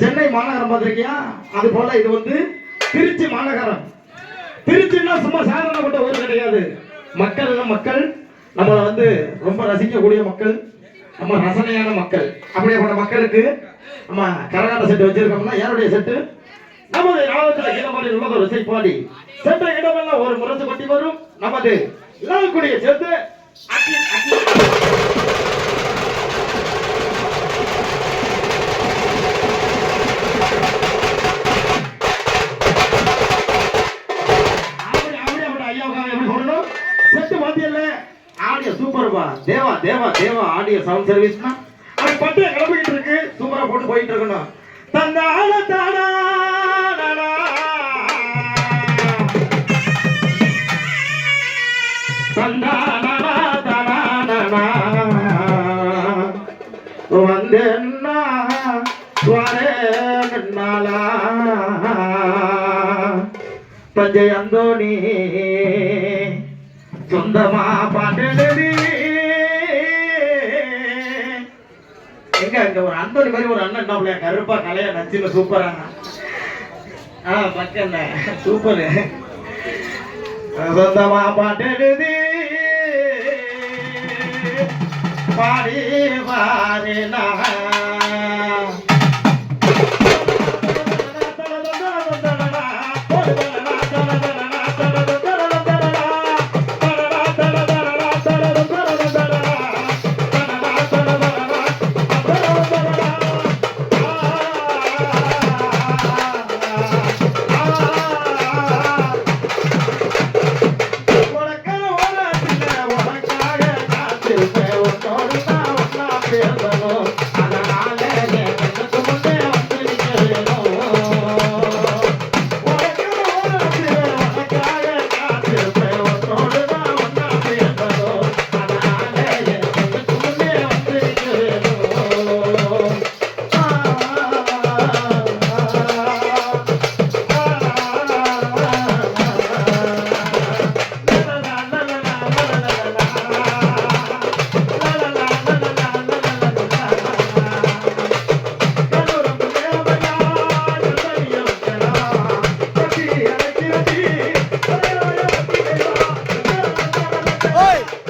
சென்னை மாநகரம் பார்த்துருக்கியா? அது போல இது வந்து திருச்சி மாநகரம். திருச்சின்னா சும்மா சாதாரணப்பட்ட ஊர் கிடையாது. மக்கள் மக்கள். நம்மளை வந்து ரொம்ப ரசிக்கக்கூடிய மக்கள். நம்ம ரசனையான மக்கள். அப்படியேப்பட்ட மக்களுக்கு நம்ம கரகாட்ட செட்டு வச்சிருக்கோம்னா யாருடைய செட்டு? நமது நாளத்தில் இடமொழி உள்ளது ஒரு இசைப்பாடி சென்ற இடமெல்லாம் ஒரு முரசு கொட்டி வரும். நமது லால்குடியை சேர்த்து தேவா தேவா தேவா ஆடியோ சவுண்ட் சர்வீஸ்னா அது பட்டு கிளம்பிக்கிட்டு இருக்கு சூப்பரா போட்டு போயிட்டு இருக்கணும் தந்தான தானா நானா. தந்தானா தானா நானா. வந்தேன்னா வரேன்னாலா தஞ்சை அந்தோணி சொந்தமா பாட்டெழுதி எங்க இங்க ஒரு அந்தோணி மாதிரி ஒரு அண்ணன் என்ன கருப்பா கலையா நச்சுன்னு சூப்பரா ஆ பக்கம் சூப்பரு சொந்தமா பாட்டெழுதி பாடி பாரு நான்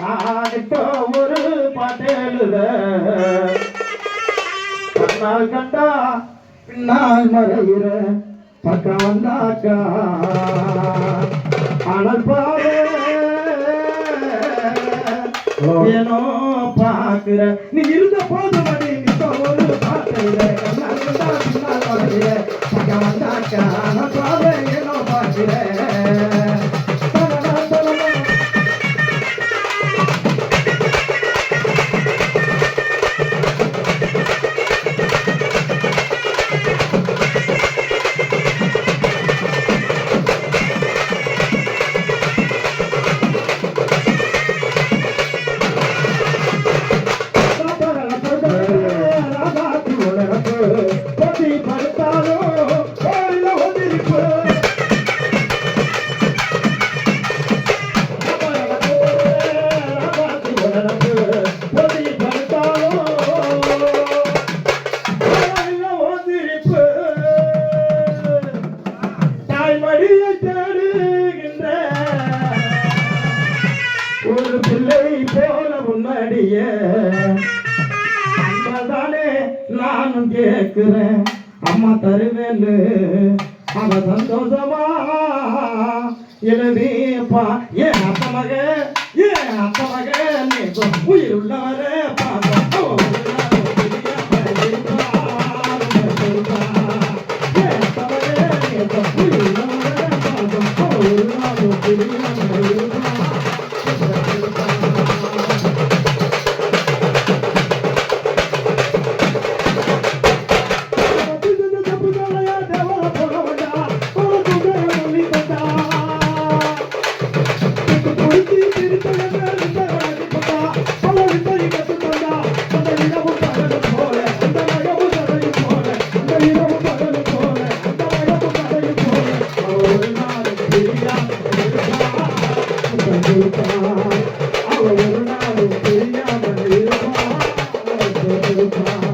நான் இப்போ ஒரு பாட்டேலுல கண்ணால் கண்டா பின்னால் மறைகிற பக்கம் வந்தாக்கா ஆனால் பாரு ஏனோ பாக்குற நீ இருந்த போது மணி நீ இப்போ ஒரு பாட்டுல கண்ணால் கண்டா பின்னால் பக்கம் வந்தாக்கா ஆனால் பாரு ஏனோ பாக்குற இருக்கிறேன் அம்மா தருவேலு. அவ சந்தோஷமா? எழுதிப்பா ஏ அத்த மகே ஏ அத்த மகே நீ உயிர் உள்ளவரே பாப்பா লেখা